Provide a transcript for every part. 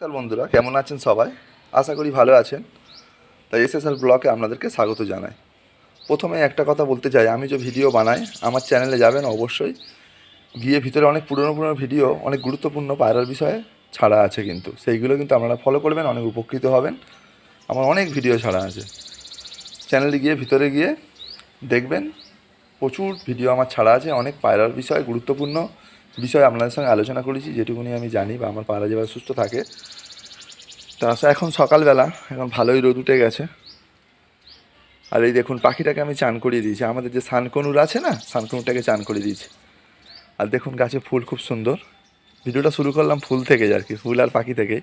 নমস্কার বন্ধুরা, কেমন আছেন সবাই? আশা করি ভালো আছেন। তাই এসএসএল ব্লকে আপনাদেরকে স্বাগত জানাই। প্রথমে একটা কথা বলতে চাই, আমি যে ভিডিও বানাই, আমার চ্যানেলে যাবেন অবশ্যই। গিয়ে ভিতরে অনেক পুরনো পুরনো ভিডিও, অনেক গুরুত্বপূর্ণ পায়রার বিষয়ে ছাড়া আছে কিন্তু। সেইগুলো কিন্তু আপনারা ফলো করবেন, অনেক উপকৃত হবেন। আমার অনেক ভিডিও ছাড়া আছে। চ্যানেলে গিয়ে ভিতরে গিয়ে দেখবেন, প্রচুর ভিডিও আমার ছাড়া আছে, অনেক পায়রার বিষয়ে, গুরুত্বপূর্ণ। বিষয় আপনাদের সঙ্গে আলোচনা করেছি, যেটুকুনি আমি জানি বা আমার পায়রা যেভাবে সুস্থ থাকে। তা আসা এখন সকালবেলা, এখন ভালোই রোদ উঠে গেছে। আর এই দেখুন, পাখিটাকে আমি চান করিয়ে দিয়েছি। আমাদের যে সানকনুর আছে না, সানকনুরটাকে চান করে দিয়েছি। আর দেখুন, গাছে ফুল খুব সুন্দর। ভিডিওটা শুরু করলাম ফুল থেকে আর কি, ফুল আর পাখি থেকেই।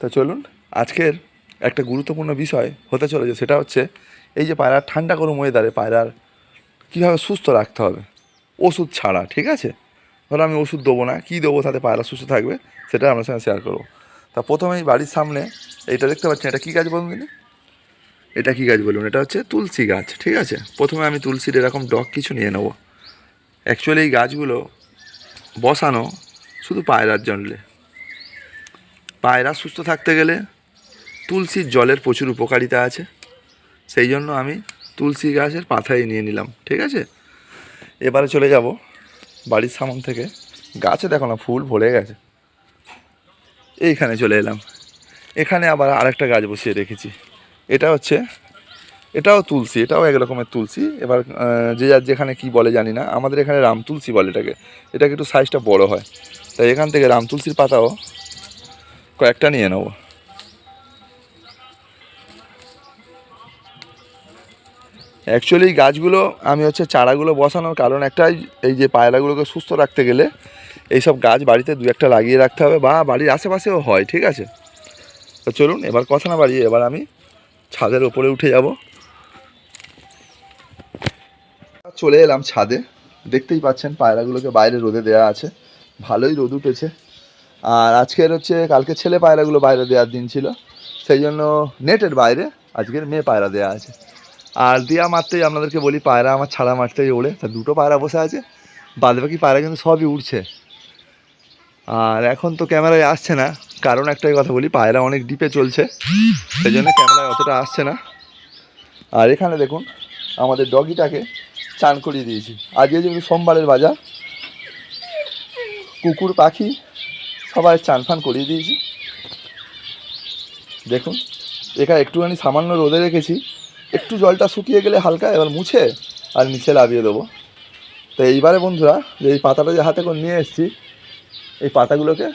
তা চলুন, আজকের একটা গুরুত্বপূর্ণ বিষয় হতে চলেছে, সেটা হচ্ছে এই যে পায়রার ঠান্ডা গরম ওয়েদারে পায়রার কীভাবে সুস্থ রাখতে হবে। ওষুধ ছাড়া, ঠিক আছে? ধরো আমি ওষুধ দেবো না, কী দেবো তাতে পায়রা সুস্থ থাকবে সেটা আপনার সঙ্গে শেয়ার করব। তা প্রথমেই বাড়ির সামনে এটা দেখতে পাচ্ছেন, এটা কী গাছ বলুন দিদি? এটা কী গাছ বলুন? এটা হচ্ছে তুলসী গাছ, ঠিক আছে? প্রথমে আমি তুলসীর এরকম ডগ কিছু নিয়ে নেব। অ্যাকচুয়ালি এই গাছগুলো বসানো শুধু পায়রার জন্যে। পায়রা সুস্থ থাকতে গেলে তুলসীর জলের প্রচুর উপকারিতা আছে। সেই জন্য আমি তুলসী গাছের পাতাই নিয়ে নিলাম, ঠিক আছে? এবারে চলে যাব বাড়ির সামন থেকে। গাছে দেখো না, ফুল ভরে গেছে। এইখানে চলে এলাম। এখানে আবার আরেকটা গাছ বসিয়ে রেখেছি। এটা হচ্ছে, এটাও তুলসী, এটাও এক রকমের তুলসী। এবার যে যার যেখানে কি বলে জানি না। আমাদের এখানে রাম তুলসী বলে এটাকে। এটাকে একটু সাইজটা বড় হয়। তাই এখান থেকে রাম তুলসীর পাতাও কয়েকটা নিয়ে নেব। অ্যাকচুয়ালি গাছগুলো আমি হচ্ছে চারাগুলো বসানোর কারণ একটাই, এই যে পায়রাগুলোকে সুস্থ রাখতে গেলে এইসব গাছ বাড়িতে দু একটা লাগিয়ে রাখতে হবে বা বাড়ির আশেপাশেও হয়, ঠিক আছে? তো চলুন, এবার কথা না বাড়িয়ে এবার আমি ছাদের ওপরে উঠে যাব। চলে এলাম ছাদে। দেখতেই পাচ্ছেন পায়রাগুলোকে বাইরে রোদে দেওয়া আছে। ভালোই রোদ উঠেছে। আর আজকের হচ্ছে, কালকে ছেলে পায়রাগুলো বাইরে দেওয়ার দিন ছিল। সেই জন্য নেটের বাইরে আজকের মেয়ে পায়রা দেওয়া আছে। আর দেওয়া মারতেই আপনাদেরকে বলি, পায়রা আমার ছাড়া মারতেই ওড়ে। তা দুটো পায়রা বসে আছে বাদ বাকি পায়রা কিন্তু সবই উড়ছে। আর এখন তো ক্যামেরায় আসছে না, কারণ একটাই কথা বলি, পায়রা অনেক ডিপে চলছে, সেই জন্য ক্যামেরায় অতটা আসছে না। আর এখানে দেখুন, আমাদের ডগিটাকে চান করিয়ে দিয়েছি। আজকে যেগুলো সোমবারের বাজার, কুকুর, পাখি সবাই চান ফান করিয়ে দিয়েছি। দেখুন, এখানে একটুখানি সামান্য রোদে রেখেছি। একটু জলটা শুকিয়ে গেলে হালকা, এবার মুছে আর নিচে লাভিয়ে দেবো। তো এইবারে বন্ধুরা, যে এই পাতাটা যে হাতে করে নিয়ে এসেছি, এই পাতাগুলোকে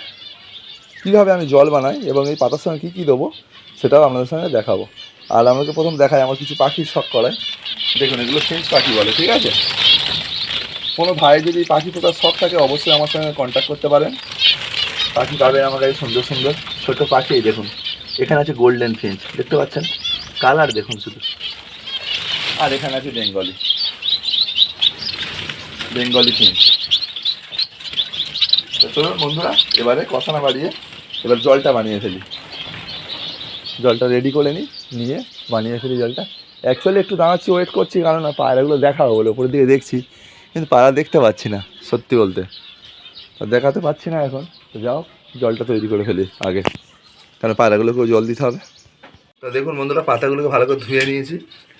কীভাবে আমি জল বানাই এবং এই পাতার সঙ্গে কী কী দেবো, সেটাও আপনাদের সঙ্গে দেখাবো। আর আমাকে প্রথম দেখায় আমার কিছু পাখির শখ করায়। দেখুন, এগুলো ফিঞ্চ পাখি বলে, ঠিক আছে? কোনো ভাই যদি পাখি পোকার শখ থাকে, অবশ্যই আমার সঙ্গে কন্ট্যাক্ট করতে পারেন। পাখি পাবেন আমার কাছে সুন্দর সুন্দর ছোটো পাখি দেখুন। এখানে আছে গোল্ডেন ফিঞ্চ দেখতে পাচ্ছেন? কালার দেখুন শুধু। আর এখানে আছে বেঙ্গলি। বেঙ্গলি তো চলুন বন্ধুরা, এবারে কথা না বাড়িয়ে এবার জলটা বানিয়ে ফেলি। জলটা রেডি করে নিই নিয়ে বানিয়ে ফেলি জলটা। অ্যাকচুয়ালি একটু দাঁড়াচ্ছি ওয়েট করছি, কারণ পায়রাগুলো দেখাবো বলে, উপরের দিকে দেখছি, কিন্তু পায়রা দেখতে পাচ্ছি না, সত্যি বলতে। দেখাতে পাচ্ছি না এখন। তো যাও, জলটা তৈরি করে ফেলি আগে। কারণ পায়রাগুলোকেও জল দিতে হবে। তো দেখুন বন্ধুরা, পাতাগুলোকে ভালো করে ধুয়ে নিয়েছি,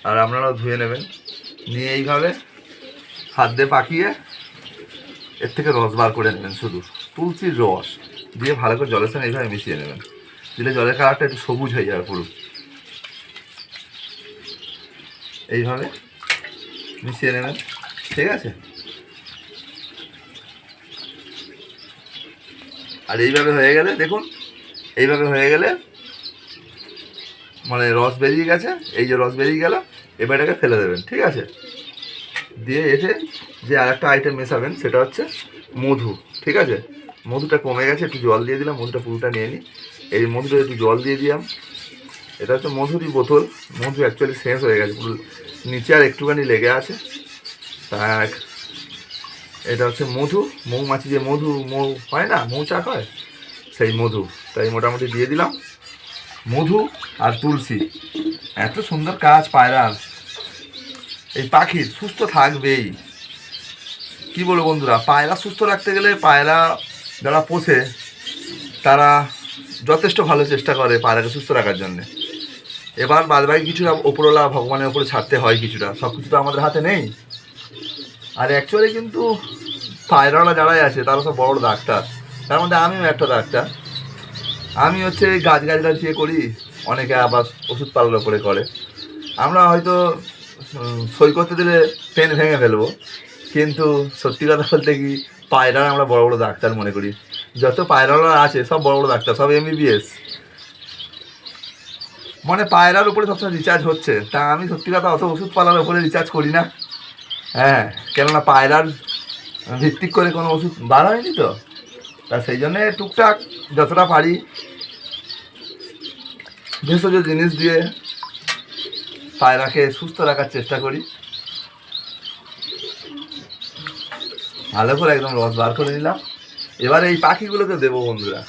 আর আপনারাও ধুয়ে নেবেন। নিয়ে এইভাবে হাত দিয়ে পাকিয়ে এর থেকে রস বার করে নেবেন শুধু তুলসির রস দিয়ে ভালো করে জলের সঙ্গে এইভাবে মিশিয়ে নেবেন। দিলে জলের কালারটা একটু সবুজ হয়ে যাবে পুরো। এইভাবে মিশিয়ে নেবেন, ঠিক আছে? আর এইভাবে হয়ে গেলে, দেখুন, এইভাবে হয়ে গেলে মানে রস বেরিয়ে গেছে, এই যে রস বেরিয়ে গেল, এবার এটাকে ফেলে দেবেন, ঠিক আছে? দিয়ে এসে যে আরেকটা আইটেম মেশাবেন, সেটা হচ্ছে মধু, ঠিক আছে? মধুটা কমে গেছে, একটু জল দিয়ে দিলাম, মধুটা পুরোটা নিয়ে নিই এই মধুটা একটু জল দিয়ে দিলাম। এটা হচ্ছে মধুরই বোতল, মধু অ্যাকচুয়ালি শেষ হয়ে গেছে, পুরো নিচে আর একটুখানি লেগে আছে। তা এটা হচ্ছে মধু, মৌমাছি যে মধু, মৌ হয় না, মৌচাক হয়, সেই মধু, তাই মোটামুটি দিয়ে দিলাম। মধু আর তুলসী। এত সুন্দর কাজ পায়রার এই পাখির সুস্থ থাকবেই। কি বলব বন্ধুরা, পায়রা সুস্থ রাখতে গেলে পায়রা যারা পোষে, তারা যথেষ্ট ভালো চেষ্টা করে পায়রাকে সুস্থ রাখার জন্যে। এবার বাদ বাকি কিছুটা ওপরওয়ালা ভগবানের ওপরে ছাড়তে হয় কিছুটা। সব কিছু তো আমাদের হাতে নেই। আর অ্যাকচুয়ালি কিন্তু পায়রাওয়ালা যারাই আছে, তারা সব বড় ডাক্তার। তার মধ্যে আমিও একটা ডাক্তার। আমি হচ্ছে গাছ গাছ গাছ ইয়ে করি, অনেকে আবার ওষুধ পালার ওপরে করে। আমরা হয়তো সই করতে দিলে পেন ভেঙে ফেলব, কিন্তু সত্যি কথা বলতে কি, পায়রার আমরা বড় বড় ডাক্তার মনে করি। যত পায়রাওয়ালা আছে, সব বড় বড় ডাক্তার, সব এমবিবিএস মানে পায়রার উপরে সবসময় রিচার্জ হচ্ছে। তা আমি সত্যি কথা অত ওষুধ পালার উপরে রিচার্জ করি না। হ্যাঁ কেননা পায়রার ভিত্তিক করে কোনো ওষুধ বার হয়নি তো। তা সেই জন্যে টুকটাক যতটা পারি ভেষজ জিনিস দিয়ে পায়রাকে সুস্থ রাখার চেষ্টা করি। ভালো করে একদম রস বার করে নিলাম। এবার এই পাখিগুলোকে দেবো বন্ধুরা।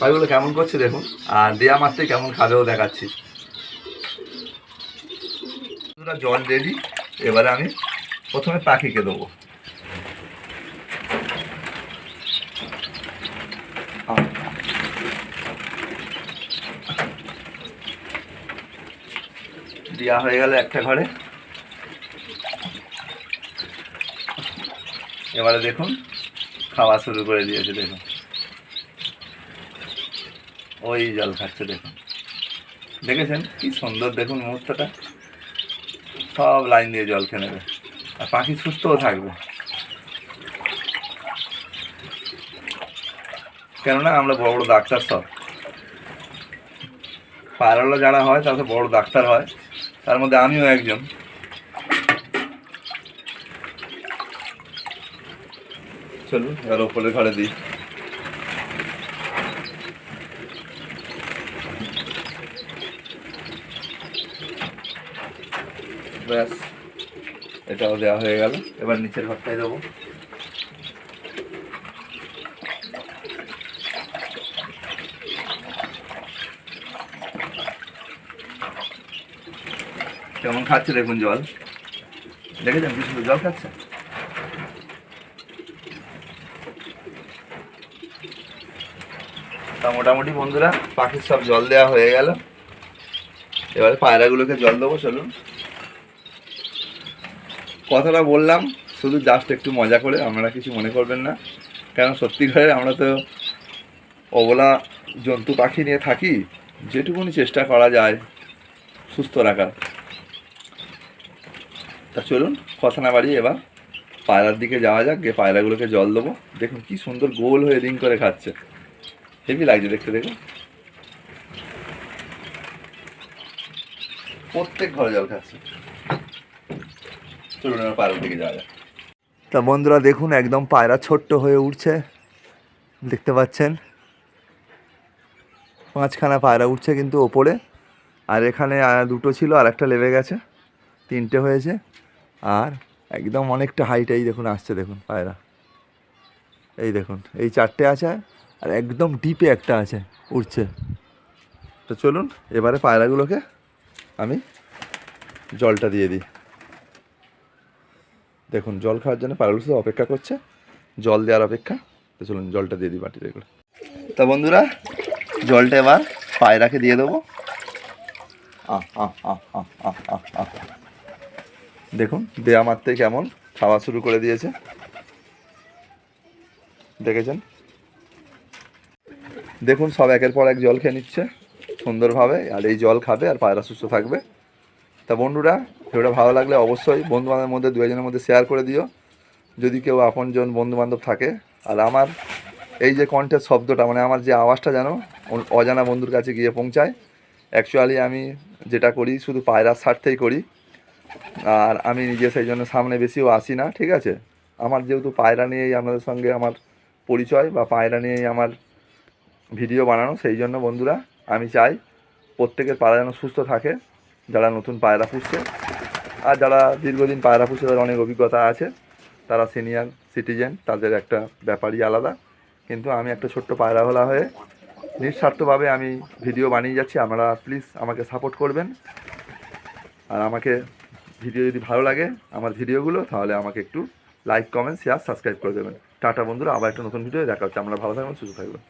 পাখিগুলো কেমন করছে দেখুন। আর দেয়া মাত্রে কেমন খাবেও দেখাচ্ছি। জল রেডি এবারে আমি প্রথমে পাখিকে দেবো। দেওয়া হয়ে গেল একটা ঘরে। এবারে দেখুন, খাওয়া শুরু করে দিয়েছে, দেখুন। ওই জল খাচ্ছে, দেখুন। দেখেছেন? কি সুন্দর, দেখুন মুহূর্তটা। সব লাইন দিয়ে জল খেয়ে নেবে। আর পাখি সুস্থও থাকবে। কেননা, আমরা বড় বড় ডাক্তার সব। পায়রালা যারা হয়, তারা বড় ডাক্তার হয়। তার মধ্যে আমিও একজন। চলুন, এবার ওপরের ঘরে দিই। ব্যাস, এটাও দেওয়া হয়ে গেল। এবার নিচের ঘরটায় দেবো। কেমন খাচ্ছে দেখুন জল? দেখেছেন কি সুন্দর জল খাচ্ছে? তা মোটামুটি বন্ধুরা, পাখির সব জল দেওয়া হয়ে গেল। এবারে পায়রাগুলোকে জল দেবো, চলুন। কথাটা বললাম, শুধু জাস্ট একটু মজা করে, আপনারা কিছু মনে করবেন না। কারণ সত্যি করে আমরা তো অবলা জন্তু পাখি নিয়ে থাকি, যেটুকুনি চেষ্টা করা যায় সুস্থ রাখার। তা চলুন, কথা না বাড়িয়ে এবার পায়রার দিকে যাওয়া যাক, গিয়ে পায়রাগুলোকে জল দেবো। দেখুন কি সুন্দর গোল হয়ে রিং করে খাচ্ছে। হেভি লাগছে দেখতে, দেখুন। প্রত্যেক ঘরে জল খাচ্ছে। চলুন এবার পায়রার দিকে যাওয়া যাক। তা বন্ধুরা, দেখুন একদম পায়রা ছোট্ট হয়ে উঠছে। দেখতে পাচ্ছেন? পাঁচখানা পায়রা উঠছে কিন্তু ওপরে। আর এখানে দুটো ছিল আর একটা লেবে গেছে। তিনটে হয়েছে। আর একদম অনেকটা হাইটাই দেখুন, আসছে দেখুন পায়রা। এই দেখুন, এই চারটে আছে আর একদম ডিপে একটা আছে উঠছে তো চলুন, এবারে পায়রাগুলোকে আমি জলটা দিয়ে দিই। দেখুন, জল খাওয়ার জন্য পায়রাগুলো শুধু অপেক্ষা করছে, জল দেওয়ার অপেক্ষা। তো চলুন, জলটা দিয়ে দিই বাটিতে করে। তা বন্ধুরা, জলটা এবার পায়রাকে দিয়ে দেবো। আহ আহ আহ আহ আহ আহ। দেখুন, দেয়া মারতে কেমন খাওয়া শুরু করে দিয়েছে। দেখেছেন? দেখুন, সব একের পর এক জল খেয়ে নিচ্ছে সুন্দরভাবে, আর এই জল খাবে আর পায়রা সুস্থ থাকবে। তা বন্ধুরা, ভিডিওটা ভালো লাগলে অবশ্যই বন্ধু বান্ধবের মধ্যে দু একজনের মধ্যে শেয়ার করে দিও। যদি কেউ আপনজন বন্ধু বান্ধব থাকে, আর আমার এই যে কণ্ঠের শব্দটা মানে আমার যে আওয়াজটা যেন অজানা বন্ধুর কাছে গিয়ে পৌঁছায় অ্যাকচুয়ালি আমি যেটা করি, শুধু পায়রার স্বার্থেই করি। আর আমি নিজে সেই জন্য সামনে বেশিও আসি না, ঠিক আছে? আমার যেহেতু পায়রা নিয়েই আপনাদের সঙ্গে আমার পরিচয় বা পায়রা নিয়েই আমার ভিডিও বানানো, সেই জন্য বন্ধুরা আমি চাই প্রত্যেকের পায়রা যেন সুস্থ থাকে, যারা নতুন পায়রা পুষছে আর যারা দীর্ঘদিন পায়রা পুষছে তাদের অনেক অভিজ্ঞতা আছে, তারা সিনিয়র সিটিজেন তাদের একটা ব্যাপারই আলাদা। কিন্তু আমি একটা ছোট্ট পায়রাওয়ালা হয়ে নিঃস্বার্থভাবে আমি ভিডিও বানিয়ে যাচ্ছি, আপনারা প্লিজ আমাকে সাপোর্ট করবেন। আর আমাকে ভিডিও যদি ভালো লাগে আমার ভিডিওগুলো, তাহলে আমাকে একটু লাইক কমেন্ট শেয়ার সাবস্ক্রাইব করে দেবেন। টাটা বন্ধুরা, আবার একটা নতুন ভিডিও দেখা হচ্ছে। আমরা ভালো থাকবেন, সুস্থ থাকবেন।